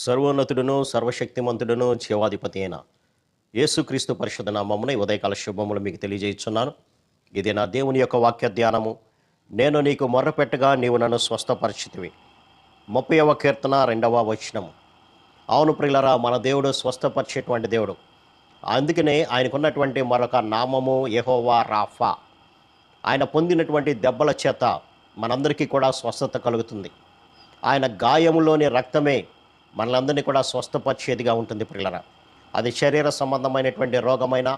సర్వోన్నతుడును సర్వశక్తిమంతుడును జీవాధిపతి అయిన యేసుక్రీస్తు పరిషత్ నామమున ఉదయకాల శుభములు మీకు తెలియజేస్తున్నాను. ఇది నా దేవుని యొక్క వాక్య ధ్యానము. నేను నీకు మొర్రపెట్టగా నీవు నన్ను స్వస్థపరిచితివి. ముప్పైవ కీర్తన రెండవ వచనము. అవును ప్రియులరా మన దేవుడు స్వస్థపరిచేటువంటి దేవుడు. అందుకనే ఆయనకున్నటువంటి మరొక నామము యహోవా రాఫా. ఆయన పొందినటువంటి దెబ్బల చేత మనందరికీ కూడా స్వస్థత కలుగుతుంది. ఆయన గాయములోని రక్తమే మనలందరినీ కూడా స్వస్థపరిచేదిగా ఉంటుంది పిల్లరా అది శరీర సంబంధమైనటువంటి రోగమైనా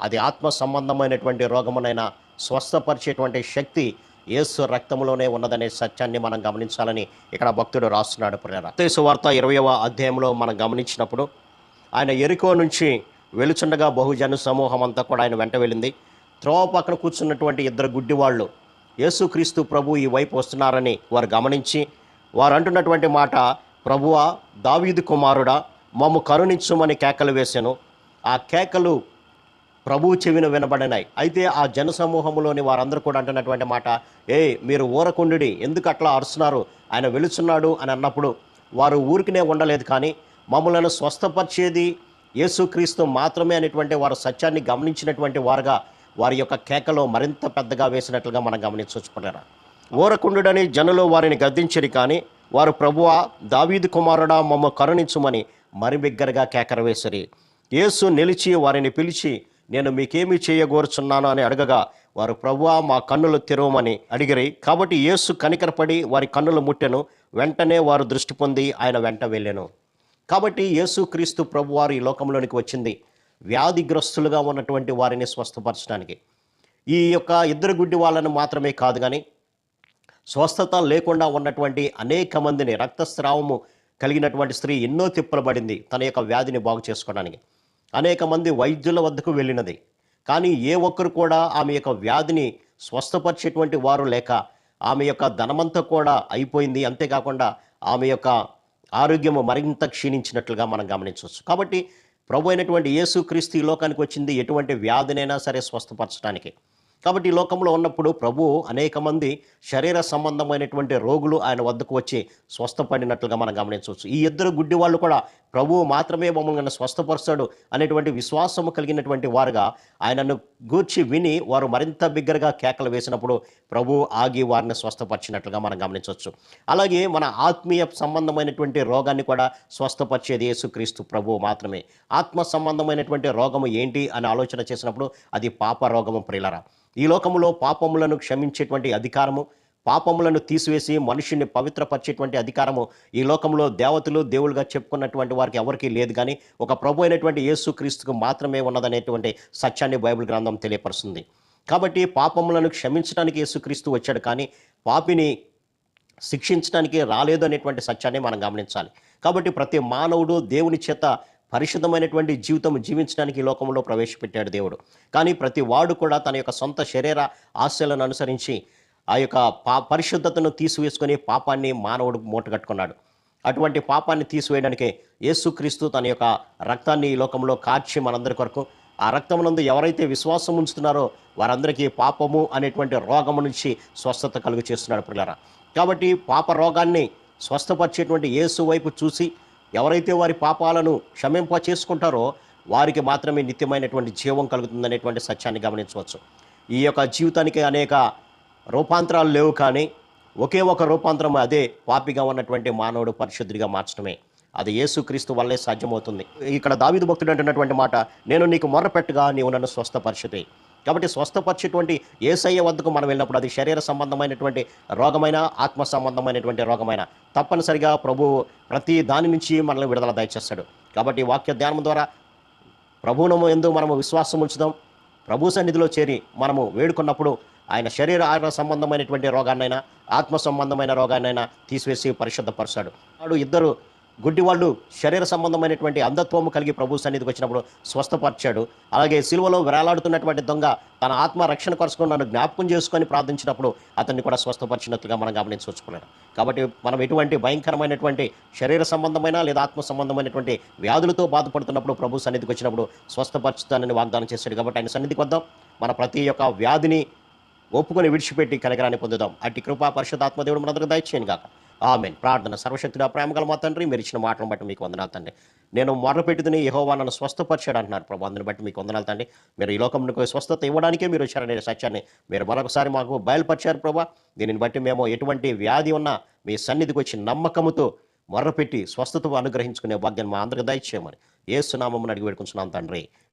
అది ఆత్మ సంబంధమైనటువంటి రోగమునైనా స్వస్థపరిచేటువంటి శక్తి యేసు రక్తంలోనే ఉన్నదనే సత్యాన్ని మనం గమనించాలని ఇక్కడ భక్తుడు రాస్తున్నాడు ప్రియరా దేశ వార్త ఇరవయవ అధ్యాయంలో మనం గమనించినప్పుడు ఆయన ఎరుకో నుంచి వెలుచుండగా బహుజన సమూహం అంతా కూడా ఆయన వెంట వెళ్ళింది. త్రోవ పక్కన కూర్చున్నటువంటి ఇద్దరు గుడ్డివాళ్ళు యేసుక్రీస్తు ప్రభు ఈ వైపు వస్తున్నారని వారు గమనించి వారు అంటున్నటువంటి మాట ప్రభువా దావీదు కుమారుడా మమ్ము కరుణించుమని కేకలు వేశాను ఆ కేకలు ప్రభువు చెవిన వినబడినాయి. అయితే ఆ జన సమూహంలోని వారందరూ కూడా అంటున్నటువంటి మాట ఏ మీరు ఊరకుండుడి ఎందుకు అట్లా అరుస్తున్నారు? ఆయన వెలుచున్నాడు అని అన్నప్పుడు వారు ఊరికినే ఉండలేదు కానీ మమ్మలను స్వస్థపరిచేది యేసుక్రీస్తు మాత్రమే అనేటువంటి వారు సత్యాన్ని గమనించినటువంటి వారుగా వారి యొక్క కేకలో మరింత పెద్దగా వేసినట్లుగా మనం గమనించవచ్చుకున్నారా ఊరకుండుడని జనులు వారిని గద్దించరు కానీ వారు ప్రభువ దావీదు కుమారుడా మమ్మ కరుణించుమని మరి బిగ్గరగా కేకర వేసిరి యేసు నిలిచి వారిని పిలిచి నేను మీకేమి చేయగోరుచున్నాను అని అడగగా వారు ప్రభువా మా కన్నులు తెరవమని అడిగిరి. కాబట్టి యేసు కనికరపడి వారి కన్నులు ముట్టెను వెంటనే వారు దృష్టి పొంది ఆయన వెంట వెళ్ళాను. కాబట్టి యేసుక్రీస్తు ప్రభువారు ఈ లోకంలోనికి వచ్చింది. వ్యాధిగ్రస్తులుగా ఉన్నటువంటి వారిని స్వస్థపరచడానికి. ఈ యొక్క ఇద్దరు గుడ్డి వాళ్ళను మాత్రమే కాదు కానీ స్వస్థత లేకుండా ఉన్నటువంటి అనేక మందిని రక్తస్రావము కలిగినటువంటి స్త్రీ ఎన్నో తిప్పలు పడింది తన యొక్క వ్యాధిని బాగు చేసుకోవడానికి. అనేక మంది వైద్యుల వద్దకు వెళ్ళినది. కానీ ఏ ఒక్కరు కూడా ఆమె యొక్క వ్యాధిని స్వస్థపరిచేటువంటి వారు లేక ఆమె యొక్క ధనమంతా కూడా అయిపోయింది. అంతేకాకుండా ఆమె యొక్క ఆరోగ్యము మరింత క్షీణించినట్లుగా మనం గమనించవచ్చు. కాబట్టి ప్రభు అయినటువంటి యేసుక్రీస్తు ఈ లోకానికి వచ్చింది. ఎటువంటి వ్యాధినైనా సరే స్వస్థపరచడానికి. కాబట్టి ఈ లోకంలో ఉన్నప్పుడు ప్రభు అనేక మంది శరీర సంబంధమైనటువంటి రోగులు ఆయన వద్దకు వచ్చి స్వస్థపడినట్లుగా మనం గమనించవచ్చు. ఈ ఇద్దరు గుడ్డి వాళ్ళు కూడా ప్రభువు మాత్రమే మమ్మల్ని స్వస్థపరుస్తాడు అనేటువంటి విశ్వాసము కలిగినటువంటి వారుగా ఆయనను గూర్చి విని వారు మరింత బిగ్గరగా కేకలు వేసినప్పుడు ప్రభు ఆగి వారిని స్వస్థపరిచినట్లుగా మనం గమనించవచ్చు. అలాగే మన ఆత్మీయ సంబంధమైనటువంటి రోగాన్ని కూడా స్వస్థపరిచేది యేసుక్రీస్తు ప్రభు మాత్రమే. ఆత్మ సంబంధమైనటువంటి రోగము ఏంటి అని ఆలోచన చేసినప్పుడు అది పాప రోగము ప్రిలరా ఈ లోకములో పాపములను క్షమించేటువంటి అధికారము పాపములను తీసివేసి మనుషుని పవిత్రపరిచేటువంటి అధికారము ఈ లోకంలో దేవతలు దేవులుగా చెప్పుకున్నటువంటి వారికి ఎవరికీ లేదు. కానీ ఒక ప్రభు అయినటువంటి యేసుక్రీస్తుకు మాత్రమే ఉన్నదనేటువంటి సత్యాన్ని బైబిల్ గ్రంథం తెలియపరుస్తుంది. కాబట్టి పాపములను క్షమించడానికి యేసుక్రీస్తు వచ్చాడు. కానీ పాపిని శిక్షించడానికి రాలేదు అనేటువంటి సత్యాన్ని మనం గమనించాలి. కాబట్టి ప్రతి మానవుడు దేవుని చేత పరిశుద్ధమైనటువంటి జీవితం జీవించడానికి ఈ లోకంలో ప్రవేశపెట్టాడు దేవుడు. కానీ ప్రతి వాడు కూడా తన యొక్క సొంత శరీర ఆశలను అనుసరించి ఆ యొక్క పా పరిశుద్ధతను తీసివేసుకొని పాపాన్ని మానవుడు మూటగట్టుకున్నాడు. అటువంటి పాపాన్ని తీసివేయడానికి యేసుక్రీస్తు తన యొక్క రక్తాన్ని ఈ లోకంలో కార్చి మనందరి కొరకు ఆ రక్తమునందు ఎవరైతే విశ్వాసం ఉంచుతున్నారో వారందరికీ పాపము అనేటువంటి రోగము నుంచి స్వస్థత కలుగు చేస్తున్నాడు పిల్లరా. కాబట్టి పాప రోగాన్ని స్వస్థపరిచేటువంటి యేసు వైపు చూసి ఎవరైతే వారి పాపాలను క్షమింప చేసుకుంటారో వారికి మాత్రమే నిత్యమైనటువంటి జీవం కలుగుతుందనేటువంటి సత్యాన్ని గమనించవచ్చు. ఈ యొక్క జీవితానికి అనేక రూపాంతరాలు లేవు కానీ ఒకే ఒక రూపాంతరం అదే పాపిగా ఉన్నటువంటి మానవుడు పరిశుద్ధిగా మార్చడమే. అది యేసుక్రీస్తు వల్లే సాధ్యమవుతుంది. ఇక్కడ దావిదు భక్తుడు అంటున్నటువంటి మాట నేను నీకు మొర్రపెట్టుగా నీవు నన్ను స్వస్థపరిచితే. కాబట్టి స్వస్థపరిచేటువంటి ఏసయ్య వద్దకు మనం వెళ్ళినప్పుడు అది శరీర సంబంధమైనటువంటి రోగమైన ఆత్మ సంబంధమైనటువంటి రోగమైన తప్పనిసరిగా ప్రభు ప్రతి దాని నుంచి మనల్ని విడుదల దయచేస్తాడు. కాబట్టి వాక్య ధ్యానం ద్వారా ప్రభువునము ఎందు మనము విశ్వాసం ఉంచుదాం. ప్రభు సన్నిధిలో చేరి మనము వేడుకున్నప్పుడు ఆయన శరీర ఆహార సంబంధమైనటువంటి రోగాన్నైనా ఆత్మ సంబంధమైన రోగాన్నైనా తీసివేసి పరిశుద్ధపరుస్తాడు. వాడు ఇద్దరు గుడ్డి వాళ్ళు శరీర సంబంధమైనటువంటి అంధత్వము కలిగి ప్రభు సన్నిధికి వచ్చినప్పుడు స్వస్థపరిచాడు. అలాగే సిలువలో వేలాడుతున్నటువంటి దొంగ తన ఆత్మ రక్షణ కొరకు నన్ను జ్ఞాపకం చేసుకొని ప్రార్థించినప్పుడు అతన్ని కూడా స్వస్థపరిచినట్లుగా మనం గమనించవచ్చుకున్నాను కాబట్టి మనం ఎటువంటి భయంకరమైనటువంటి శరీర సంబంధమైన లేదా ఆత్మ సంబంధమైనటువంటి వ్యాధులతో బాధపడుతున్నప్పుడు ప్రభు సన్నిధికి వచ్చినప్పుడు స్వస్థపరుచుతానని వాగ్దానం చేశాడు. కాబట్టి ఆయన సన్నిధికి వద్దాం. మన ప్రతి ఒక్క వ్యాధిని ఒప్పుకొని విడిచిపెట్టి కనగరాన్ని పొందుదాం. అట్టి కృపా పరిశుద్ధాత్మ మనందరూ దయచేయను గాక. ఆమెన్. ప్రార్థన సర్వశక్తుడా ప్రేమగల మా తండ్రి మీరు ఇచ్చిన మాటలను బట్టి మీకు వందనాలు తండ్రి. నేను మొదలుపెట్టుదని యహోవా నన్ను స్వస్థపరిచాడు అంటున్నారు ప్రభు. అందుని బట్టి మీకు వందనాలు తండ్రి. మీరు ఈ లోకంలో స్వస్థత ఇవ్వడానికే మీరు వచ్చారనే సత్యాన్ని మీరు మరొకసారి మాకు బయలుపరిచారు ప్రభా. దీనిని బట్టి మేము ఎటువంటి వ్యాధి ఉన్నా మీ సన్నిధికి వచ్చి నమ్మకముతో మొర్రపెట్టి స్వస్థత అనుగ్రహించుకునే భాగ్యాన్ని మా అందరికి దయచేయమని ఏ సునామం అడిగి పెట్టుకుంటున్నాం తండ్రి.